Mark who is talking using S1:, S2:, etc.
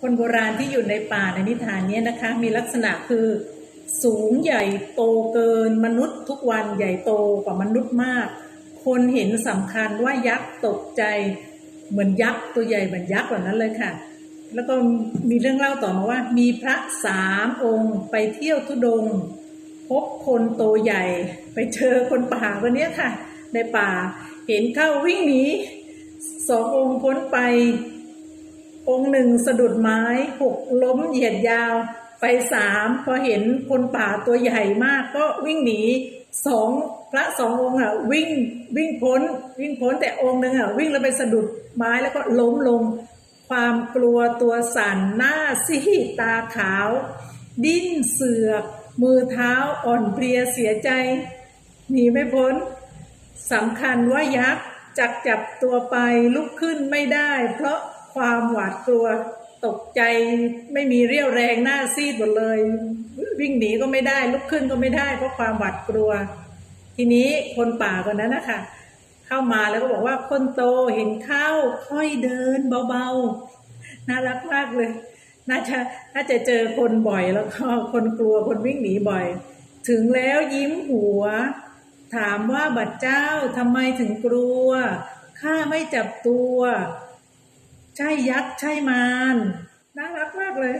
S1: คนโบราณที่อยู่ในป่าในนิทานนี้นะคะ มีลักษณะคือสูงใหญ่โตเกินมนุษย์ทุกวันใหญ่โตกว่ามนุษย์มาก คนเห็นสำคัญว่ายักษ์ตกใจเหมือนยักษ์ตัวใหญ่เหมือนยักษ์แบบนั้นเลยค่ะ แล้วก็มีเรื่องเล่าต่อมาว่า มีพระสามองค์ไปเที่ยวทุดง พบคนโตใหญ่ไปเจอคนป่าคนนี้ค่ะ ในป่าเห็นเข้าวิ่งหนีสององค์พ้นไป องค์หนึ่งสะดุดไม้หกล้มเหยียดยาว ไปสามพอเห็นคนป่าตัวใหญ่มากก็วิ่งหนีสองพระสององค์อะวิ่งวิ่งพ้น วิ่งพ้นแต่องค์หนึ่งอะวิ่งแล้วไปสะดุดไม้แล้วก็ล้มลง ความกลัวตัวสั่นหน้าซีดตาขาว ดิ้นเสือก มือเท้าอ่อนเพลียเสียใจหนีไม่พ้นสำคัญว่ายักษ์จักจับตัวไปลุกขึ้นไม่ได้ เพราะ ความหวาดกลัวตกใจไม่มีเรี่ยวแรงหน้าซีดหมดเลย วิ่งหนีก็ไม่ได้ลุกขึ้นก็ไม่ได้ เพราะความหวาดกลัว ทีนี้คนป่าคนนั้นนะคะเข้ามาแล้วก็บอกว่าคนโตเห็นเข้าค่อยเดินเบาๆน่ารักมากเลย น่าจะน่าจะเจอคนบ่อยแล้วก็คนกลัวคนวิ่งหนีบ่อย ถึงแล้วยิ้มหัว ถามว่าบัดเจ้าทำไมถึงกลัวข้าไม่จับตัว ใช่ยักษ์ ใช่มารน่ารักมากเลย